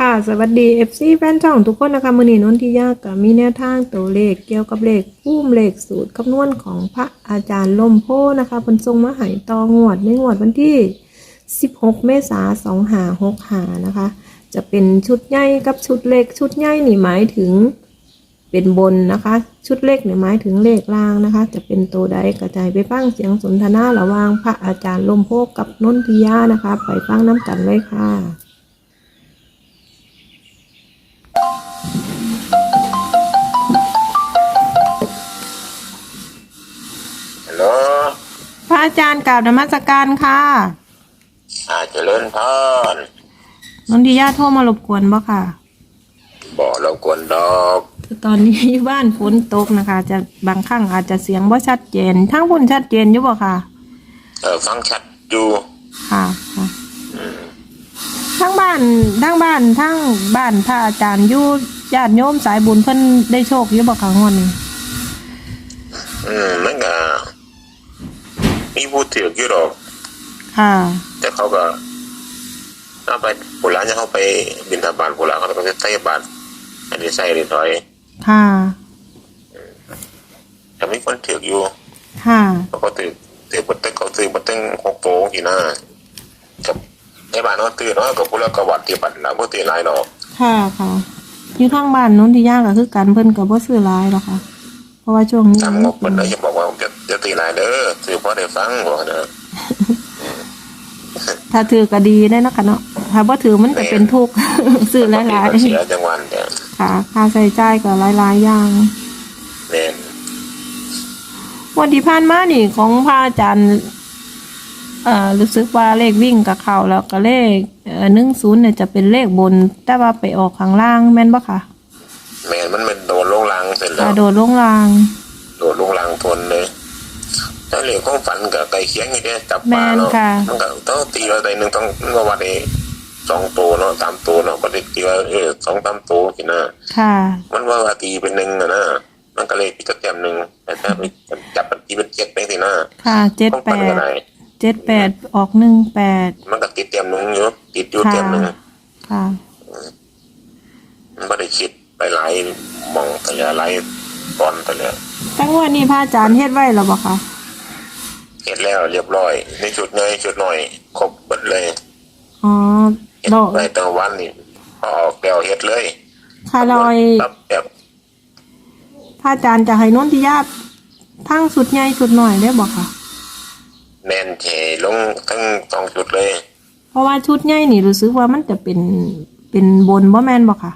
ค่ะ สวัสดี FC แฟนช่องทุกคนนะคะมือนีนนทิยากับมีแนวทางตัวเลขเกี่ยวกับเลขพุ่มเลขสูตรคำนวณของพระอาจารย์ลมโพนะคะเป็นทรงมหายตองวดในงวดวันที่ 16 เมษายน2หา6หานะคะ จะเป็นชุดใหญ่กับชุดเล็กชุดใหญ่นี่หมายถึงเป็นบนนะคะ ชุดเล็กเนี่ยหมายถึงเลขล่างนะคะ จะเป็นตัวใดกระจายไปฟังเสียงสนทนาระหว่างพระอาจารย์ลมโพกับนนทิยานะคะ ไปฟังน้ำกันเลยค่ะ อาจารย์กล่าวนมัสการค่ะอาเจริญพรนนทิยาโทรมารบกวนบ่ค่ะบอกเรากวนดอกคือตอนนี้อยู่บ้านฝนตกนะคะ จะบางครั้งอาจจะเสียงบ่ชัดเจน ทั้งพุ่นชัดเจนอยู่บ่ค่ะ เออฟังชัดอยู่ค่ะค่ะทั้งบ้านทั้งบ้านทั้งบ้านพระอาจารย์อยู่ญาติโยมสายบุญเพิ่นได้โชคอยู่บ่ค่ะงวดนี้อืมมันก็ มีผู้ถืออยู่หรอกค่ะแต่เขาก็เอาไปโบราณจะเข้าไปบินทบาทโบราณเขาก็จะใส่บาทอันนี้ใส่เรียบร้อยค่ะแต่มีคนถืออยู่ค่ะเขาก็ถือถือบัตรเขาถือบัตรหกโตกี่หน้ากับในบ้านเขาตื่นเนาะกับผู้ละกวัดที่บัตรนะผู้ตื่นหลายดอกค่ะค่ะอยู่ทางบ้านนนทิยาก็คือกันเพิ่นก็บ่ซื้อหลายหรอกค่ะ เพราะว่าช่วงนี้ทำงบมันเลยจะบอก ว่าจะจะตีหลายเด้อถือเพราะได้ฟังบอกนะถ้าถือก็ดีได้เนาะคะเนาะถ้าบ่ถือมันก็เป็นทุกข์ซื้อหลายเสียจังหวันแต่ๆค่ะค่าใช้จ่ายก็หลายๆอย่างแม่นวันที่ผ่านมานี่ของพระอาจารย์เอ่อรู้สึกว่าเลขวิ่งกับเขาแล้วก็เลขเอ่อหนึ่งศูนย์เนี่ยจะเป็นเลขบน แต่ว่าไปออกข้างล่างแม่นปะคะแม่นมันเป็นโดนลงลังเสร็จแล้อ่าวโดดลงล่างโดนลงลังทนเลยถ้า เรื่องของฝันกับไก่เคียงนี่เนี่ยจับปลาเนาะค่ะ มันก็ต้องตีเราได้หนึ่งต้องเมื่อวันนี้สองตัวเนาะสามตัวเนาะประเด็นตีว่าเออสองสามตัวกินนะค่ะ มันว่าว่าตีเป็นหนึ่งนะนะมันก็เลยพิจารณาหนึ่งแต่ถ้าไปจับมันตีเป็นเจ็ดไปสินะค่ะเจ็ดต้องแปฝันก็ดได้เจ็ดแปดออกหนึ่งแปดมันก็ติดเตรียมหนึ่งอยู่ติดอยู่เตรียมหนึ่งค่ะ มันไม่ได้คิดไปหลายหมองแต่ละหลายตอนแต่ละตั้งวันนี้พระอาจารย์เฮ็ดไว้แล้วบ่คะ เห็นแล้วเรียบร้อยในชุดเนยชุดหน่อยครบหมดเลยอ๋อเห็ดดอกไว้ตั้งวันนี่พอออกแล้วเห็ดเลยค่ะลอยรับแบบพระอาจารย์จะให้นนทิยาทั้งสุดใหญ่สุดหน่อยได้บ่คะแมนเทลงทั้งสองจุดเลย เพราะว่าชุดใหญ่นี่รู้สึกว่ามันจะเป็นเป็นบนบ่แม่นบ่ค่ะ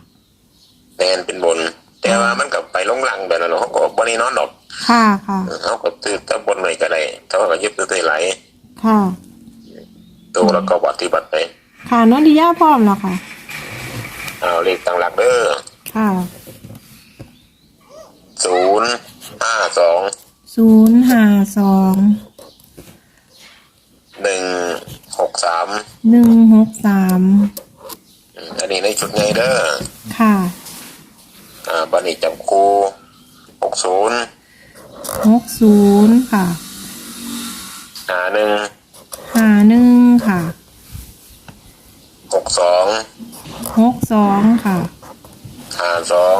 แมนเป็นบน แต่ว่ามันกับไปลงหลังแบบนั้นเนาะเขาก็บนนี้นอนดอก ค่ะค่ะ เขาก็ตื้อถ้าบนหน่อยก็ได้ถ้าว่าก็ยึดตื้อไหลค่ะ ตัวแล้วก็ปฏิบัติไปค่ะนนทิยาพร้อมแล้วค่ะ เอาเลขตั้งหลักเด้อค่ะศูนย์ห้าสองศูนย์ห้าสองหนึ่งหกสามหนึ่งหกสามอันนี้ในชุดไงเด้อค่ะ อ่าบันนี้จับคูหกศูนย์ หกศูนย์ค่ะหาหนึ่งห้าหนึ่งค่ะหกสองหกสองค่ะหาสอง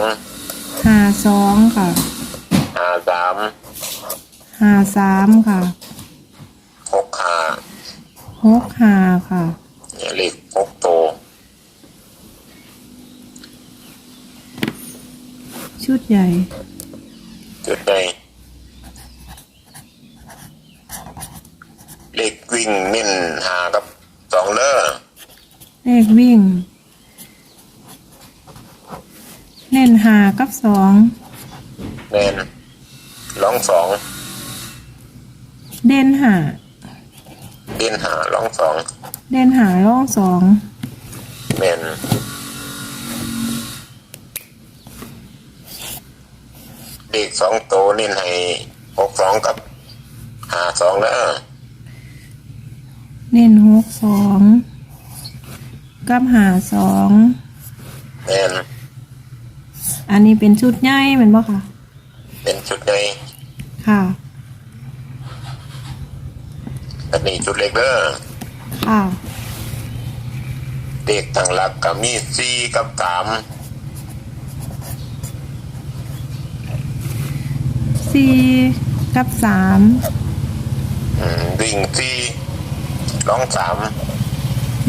ห้าสองค่ะหาสามห้าสามค่ะหกหาหกห้าค่ะเนี่ยเลขหกโตวชุดใหญ่ จุดในเลข วิ่งเน้นหากับสองเด้อเลขวิ่งเล่นหากับสองแนนร้องสองเด่นหาเล่นหาร้องสองเด่นหาร่องสองแมนเลขสองโตวเน้นให้หกสองกับหาสองเด้อ เล่นหกสองกับหาสองแมนอันนี้เป็นชุดใหญ่เหมือนบ่ค่ะ เป็นชุดในค่ะ อันนี้ชุดเล็กเด้อค่ะเด็กทางหลักก็มีสี่กับสามสี่กับสามอืมวิ่งสี่ ร้องสาม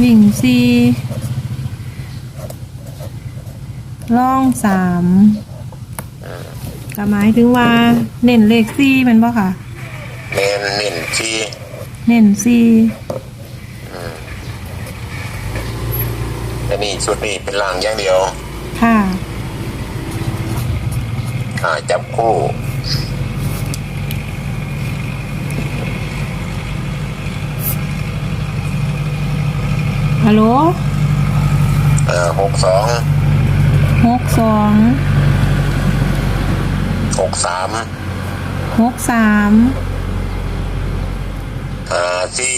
วิ่งสี่ล่องสามก็หมายถึงว่าเน้นเลขสี่แมันบ่ค่ะ เน้นเน้นสี่เน้นสี่อันนี้ชุดนี้เป็นล่างอย่างเดียวค่ะ อ่าจับคู่ ฮัลโหลเอ่อหกสองหกสองหกสามหกสามห้าสี่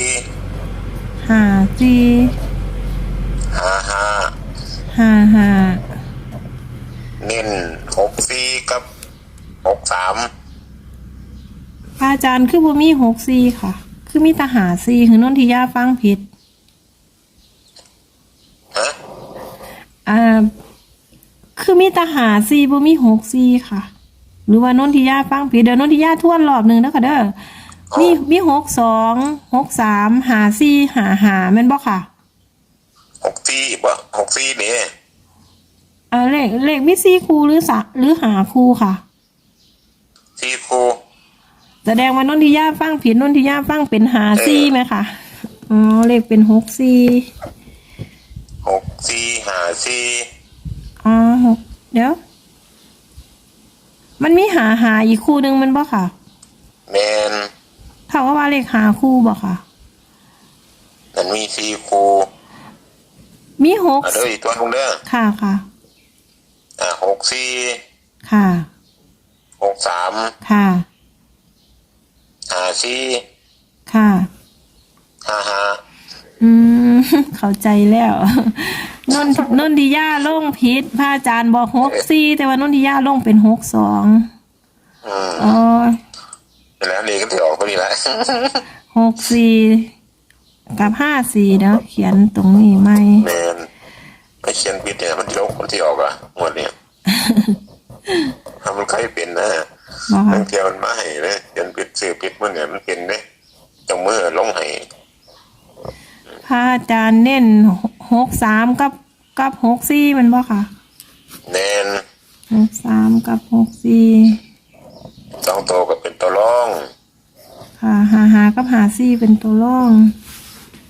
ห้าสี่ห้าห้าห้าห้าเน้นหกสี่กับหกสามพระอาจารย์คือบ่มีหกสี่ค่ะ คือมีแตหาสี่คือนนทิยาฟังผิด ฮะ อ่า คือ มีแตหาสี่บ่มีหกสี่ค่ะ หรือว่านนทิยาฟังผิดเดี๋ยวนนทิยาทวนรอบหนึ่งนะคะเด้อมีมีหกสองหกสามหาสี่หาหาแม่นบ่ค่ะหกสี่บ่หกสี่นี่อ่าเลขเลขมีสี่คู่หรือสะหรือหาคู่ค่ะสี่คู่แสดงว่านนทิยาฟังผิดนนทิยาฟังเป็นหาซี่ไหมคะอ๋อเลขเป็นหกซี่หกสี่ห้าสี่อ๋อหก เดี๋ยว มันมีหาหาอีกคู่หนึ่งมันบ่ค่ะแมนเท่ากับว่าเลขหาคู่บ่ค่ะนั่นมีสี่คู่มีหกอะเด้ออีกตัวลงเด้อค่ะค่ะ อ่าหกสี่ค่ะ หกสามค่ะ ห้าสี่ค่ะ ห้าห้าอืม เข้าใจแล้ว นนนนทิยาลงผิดพระอาจารย์บอกหกซี่แต่ว่านนทิยาลงเป็นหกสองอืมอ๋อแล้วนี่ก็ถือออกก็ดีละหกสี่กับห้าสี่เดี๋ยวเขียนตรงนี้ไหมแมนไม่เขียนผิดเนี่ยมันที่ออกมันที่ออกอะหมดเนี่ยทำมันใครเป็นนะบ่ทั้ค่ะงเที่ยวมันมาให้เลยเขียนผิดสื่อผิดมันเนี่ยมันเป็นเด้จงมือลงให้พระอาจารย์เน้น หกสามกับกับหกสี่แมันบ่ค่ะแนนหกสามกับหกสี่สองตัวก็เป็นตัวร่องค่ะหาหากับหาสี่เป็นตัวร่อง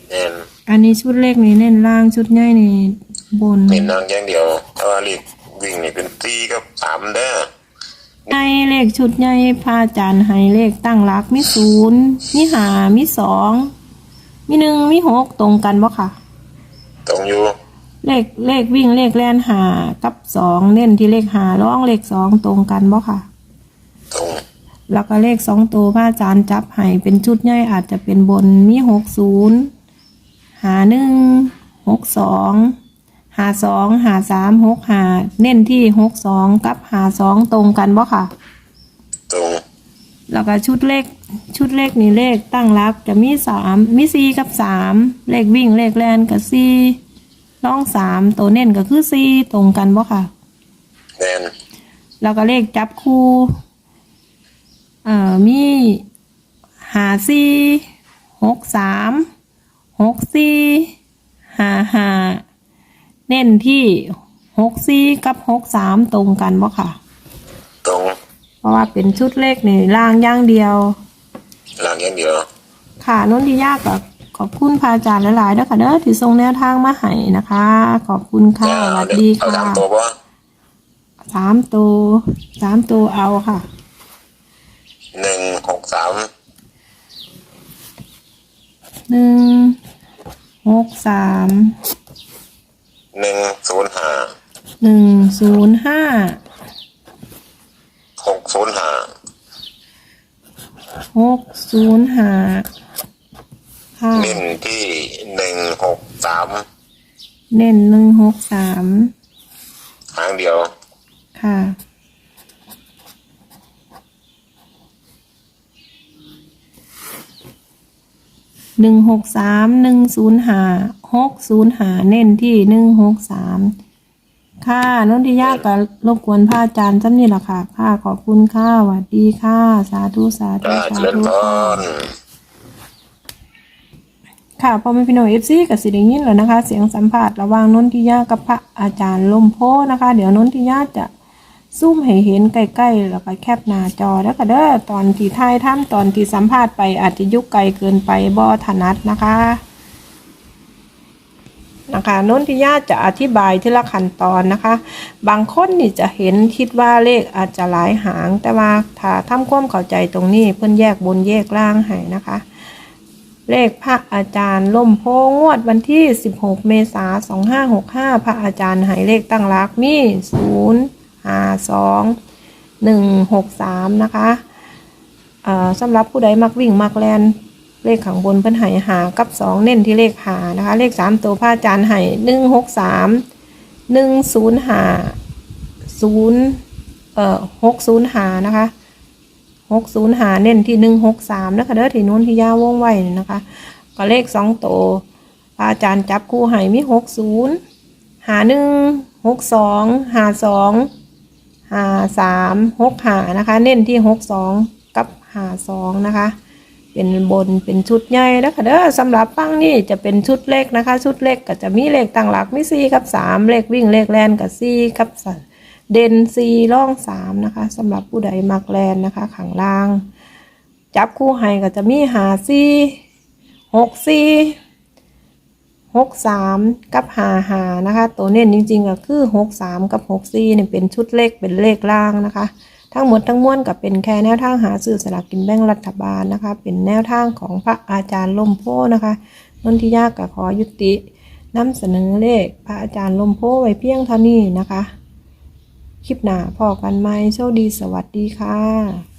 แนนอันนี้ชุดเล็กนี่เน้นล่างชุดใหญ่นี่บนเป็นนางอย่างเดียวถ้าว่ารีบวิ่งนี่เป็นตีกับสามเด้อในเลขชุดใหญ่พระอาจารย์ให้เลขตั้งหลักมีศูนย์มีหามีสองมีหนึ่งมีหกตรงกันบ่ค่ะ ตรงอยู่เลขเลขวิ่งเลขแล่นหากับสองเน้นที่เลขหาร้องเลขสองตรงกันบ่ค่ะ ตรงแล้วก็เลขสองตัวพระอาจารย์จับให้เป็นชุดใหญ่อาจจะเป็นบนมีหกศูนย์หาหนึ่งหกสองหาสองหาสามหกหาเน้นที่หกสองกับหาสองตรงกันบ่ค่ะ ตรงแล้วก็ชุดเลข ชุดเลขนี่เลขตั้งรักจะมีสามมีสี่กับสามเลขวิ่งเลขแลนกับสี่ล่องสามตัวเน้นก็คือสี่ตรงกันบ่ค่ะแนนแล้วก็เลขจับคู่เอ่อมีหาสี่หกสามหกสี่หาหาเน้นที่หกสี่กับหกสามตรงกันบ่ค่ะ ตรง เพราะว่าเป็นชุดเลขในล่างอย่างเดียว หลังอย่างเดียวค่ะนนทิยากกับขอบคุณพระอาจารย์หลายๆด้วยค่ะเด้อที่ส่งแนวทางมาให้นะคะ ขอบคุณค่ะสวัสดีเอาค่ะสามตัวบ่สามตัวสามตัวเอาค่ะ หนึ่งหกสามหนึ่งหกสามหนึ่งศูนย์ห้าหนึ่งศูนย์ห้าหกศูนย์ห้า หกศูนย์ห้าค่ะ เน้นที่หนึ่งหกสามเน้นหนึ่งหกสามหางเดียว ค่ะ หนึ่งหกสามหนึ่งศูนย์หาหกศูนย์หาเน้นที่หนึ่งหกสาม ค่ะนนทิยาก็รบกวนพระอาจารย์จำนี่แหละค่ะ ค่ะ ขอบคุณค่ะสวัสดีค่ะ สาธุสาธุอ่าสาเจริญธุพค่ะรค่ะพอไม่พี่น้องเอฟซีกับสิไดยินแล้วนะคะ เสียงสัมภาษณ์ระหว่างนนทิยากับพระอาจารย์ลมโพนะคะ เดี๋ยวนนทิยาจะซูมให้เห็นใกล้ๆแล้วก็แคปหน้าจอแล้วก็เด้อตอนที่ท้ายถ้ำตอนที่สัมภาษณ์ไปอาจจะยุกไกลเกินไปบ่ถนัดนะคะ นะคะนนทิยาจะอธิบายทีละขั้นตอนนะคะ บางคนนี่จะเห็นคิดว่าเลขอาจจะหลายหาง แต่ว่าถ้าทำความเข้าใจตรงนี้เพิ่นแยกบนแยกล่างให้นะคะ เลขพระอาจารย์ล่มโพงวดวันที่ 16 เมษายน 2565 พระอาจารย์ให้เลขตั้งรักมี0 5 2 1 6 3 นะคะเอ่อสำหรับผู้ใดมักวิ่งมักแลน เลขข้างบนเพิ่นให้หากับ2เน้นที่เลขหานะคะ เลข3ตัวพระอาจารย์ให้1 6 3 1 0 5 0เอ่อ6 0หานะคะหกศูนย์หาเน้นที่หนึ่งหกสามนะคะเด้อที่นู้นที่ย่าว่องไวนี่นะคะก็เลขสองโตวพระอาจารย์จับคู่ให้มีหกศูนย์หาหนึ่งหกสองหาสองหาสามหกหานะคะ เน้นที่หกสองกับหาสองนะคะ เป็นบนเป็นชุดใหญ่นะคะเด้อสำหรับฟังนี่จะเป็นชุดเล็กนะคะ ชุดเล็กก็จะมีเลขต่างหลักมีสี่กับสามเลขวิ่งเลขแลนกับสี่กับสเด่นซีร่องสามนะคะสำหรับผู้ใดมักแลนนะคะขังล่าง จับคู่ให้ก็จะมีหาซีหกซีหกสามกับหาหานะคะ ตัวเน้นจริงๆก็คือหกสามกับหกซีเนี่ยเป็นชุดเลขเป็นเลขล่างนะคะ ทั้งหมดทั้งมวลก็เป็นแค่แนวทางหาซื้อสลากกินแบ่งรัฐบาลนะคะ เป็นแนวทางของพระอาจารย์ล่มโพนะคะนนทิยากก็ขอยุตินำเสนอเลขพระอาจารย์ล่มโพไว้เพียงเท่านี้นะคะ คลิปหน้าพอกันไหมโชคดีสวัสดีค่ะ